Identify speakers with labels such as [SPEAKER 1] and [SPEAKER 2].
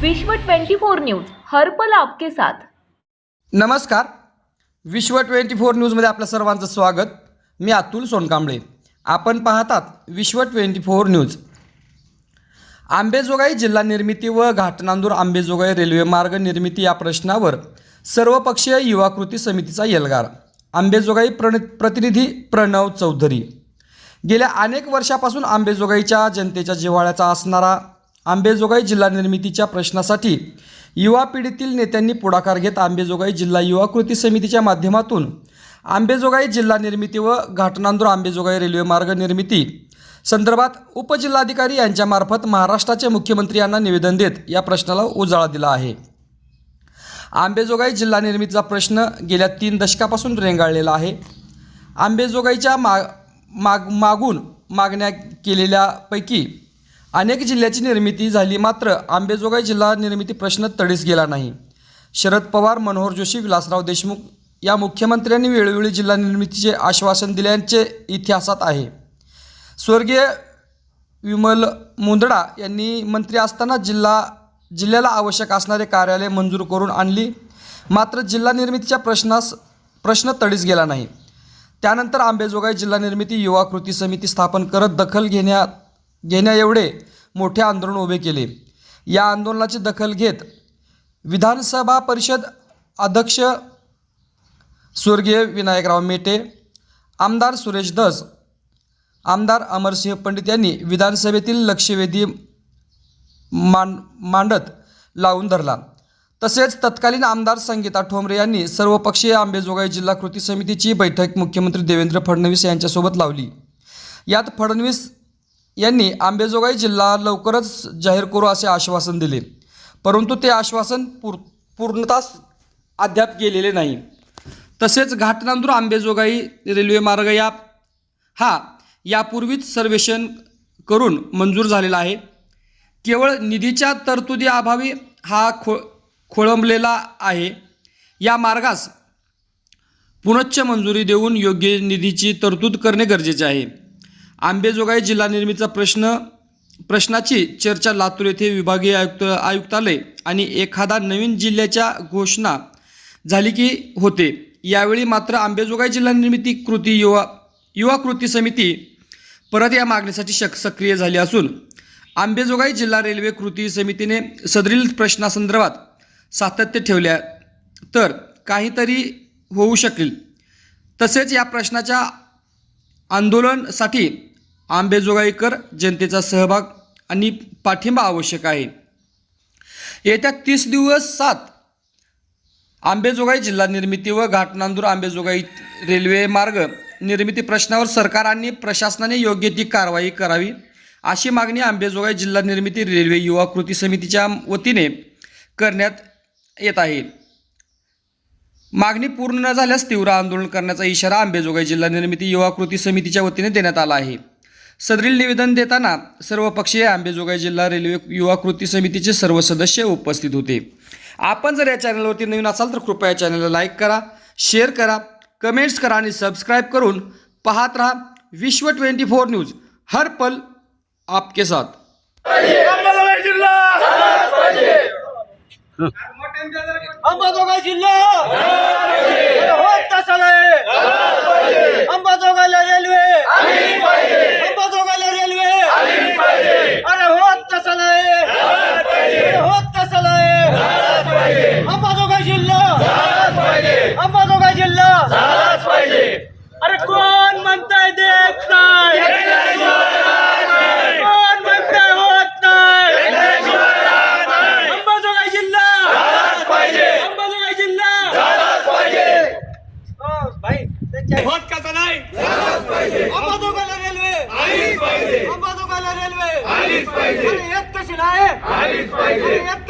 [SPEAKER 1] विश्व 24 न्यूज हरपल आपके साथ.
[SPEAKER 2] नमस्कार. विश्व ट्वेंटी फोर न्यूजमध्ये आपल्या सर्वांचं स्वागत. मी अतुल सोनकांबळे. आपण पाहतात विश्व ट्वेंटी फोर न्यूज. आंबेजोगाई जिल्हा निर्मिती व घाटनांदूर आंबेजोगाई रेल्वे मार्ग निर्मिती या प्रश्नावर सर्वपक्षीय युवा कृती समितीचा एल्गार आंबेजोगाई प्रण प्रतिनिधी प्रणव चौधरी. गेल्या अनेक वर्षापासून आंबेजोगाईच्या जनतेच्या जिव्हाळ्याचा असणारा आंबेजोगाई जिल्हा निर्मितीच्या प्रश्नासाठी युवा पिढीतील नेत्यांनी पुढाकार घेत आंबेजोगाई जिल्हा युवा कृती समितीच्या माध्यमातून आंबेजोगाई जिल्हा निर्मिती व घाटनांदूर आंबेजोगाई रेल्वे मार्ग निर्मिती संदर्भात उपजिल्हाधिकारी यांच्यामार्फत महाराष्ट्राचे मुख्यमंत्री यांना निवेदन देत या प्रश्नाला उजाळा दिला आहे. आंबेजोगाई जिल्हा निर्मितीचा प्रश्न गेल्या तीन दशकापासून रेंगाळलेला आहे. आंबेजोगाईच्या मा माग मागून मागण्या केलेल्यापैकी अनेक जिल्ह्याची निर्मिती झाली मात्र आंबेजोगाई जिल्हा निर्मिती प्रश्न तडीस गेला नाही. शरद पवार मनोहर जोशी विलासराव देशमुख या मुख्यमंत्र्यांनी वेळोवेळी जिल्हा निर्मितीचे आश्वासन दिल्याचे इतिहासात आहे. स्वर्गीय विमल मुंदडा यांनी मंत्री असताना जिल्हा जिल्ह्याला आवश्यक असणारे कार्यालय मंजूर करून आणली मात्र जिल्हा निर्मितीच्या प्रश्नास प्रश्न तडीस गेला नाही. त्यानंतर आंबेजोगाई जिल्हा निर्मिती युवा कृती समिती स्थापन करत दखल घेण्यात घेण्याएवढे मोठे आंदोलन उभे केले. या आंदोलनाची दखल घेत विधानसभा परिषद अध्यक्ष स्वर्गीय विनायकराव मेटे आमदार सुरेश धस आमदार अमरसिंह पंडित यांनी विधानसभेतील लक्षवेधी मांड मांडत लावून धरला. तसेच तत्कालीन आमदार संगीता ठोंबरे यांनी सर्वपक्षीय आंबेजोगाई जिल्हा कृती समितीची बैठक मुख्यमंत्री देवेंद्र फडणवीस यांच्यासोबत लावली. यात फडणवीस यांनी आंबेजोगाई जिल्हा लवकरच जाहीर करू असे आश्वासन दिले. परंतु ते आश्वासन पूर पूर्णतास अद्याप गेलेले नाही. तसेच घाटनांदूर आंबेजोगाई रेल्वे मार्ग या हा यापूर्वीच सर्वेक्षण करून मंजूर झालेला आहे. केवळ निधीच्या तरतुदी अभावी हा खो खोळंबलेला आहे. या मार्गास पुनश्च मंजुरी देऊन योग्य निधीची तरतूद करणे गरजेचे आहे. आंबेजोगाई जिल्हा निर्मितीचा प्रश्न प्रश्नाची चर्चा लातूर येथे विभागीय आयुक्त आयुक्तालय आणि एखादा नवीन जिल्ह्याच्या घोषणा झाली की होते. यावेळी मात्र आंबेजोगाई जिल्हा निर्मिती कृती युवा युवा कृती समिती परत या मागणीसाठी शक सक्रिय झाली असून आंबेजोगाई जिल्हा रेल्वे कृती समितीने सदरील प्रश्नासंदर्भात सातत्य ठेवल्या तर काहीतरी होऊ शकेल. तसेच या प्रश्नाच्या आंदोलनासाठी आंबेजोगाईकर जनतेचा सहभाग आणि पाठिंबा आवश्यक आहे. येत्या तीस दिवस सात आंबेजोगाई जिल्हा निर्मिती व घाटनांदूर आंबेजोगाई रेल्वे मार्ग निर्मिती प्रश्नावर सरकार आणि प्रशासनाने योग्य ती कारवाई करावी अशी मागणी आंबेजोगाई जिल्हा निर्मिती रेल्वे युवा कृती समितीच्या वतीने करण्यात येत आहे. मागणी पूर्ण न झाल्यास तीव्र आंदोलन करण्याचा इशारा आंबेजोगाई जिल्हा निर्मिती युवा कृती समितीच्या वतीने देण्यात आला आहे. सदरील निवेदन देताना सर्वपक्षीय आंबेजोगाई जिल्हा रेल्वे युवा कृती समितीचे सर्व सदस्य उपस्थित होते आपण जर या चॅनलवरती नवीन असाल तर कृपया या चॅनलला लाईक करा शेअर करा कमेंट्स करा आणि सबस्क्राईब करून पाहत राहा विश्व ट्वेंटी फोर न्यूज हर पल आपके साथ
[SPEAKER 3] अंबाजोगाई जिल्हा अंबाजोगाई जिल्हा होत कसा नाही अंबाजोगाईला रेल्वे अंबाजोगाईला रेल्वे अरे होत कसा नाही अरे होत कसा नाही अंबाजोगाई जिल्हा अंबाजोगाई जिल्हा अरे कोण म्हणताय देत नाही? कोण म्हणताय होत नाही? अंबाजोगाई जिल्हा अंबाजोगाई जिल्हा हो, भाई
[SPEAKER 4] होत कसा नाही?
[SPEAKER 3] अंबाजोगाईला रेल्वे. अंबाजोगाईला रेल्वे. अरे येत कशी नाही. अरे येत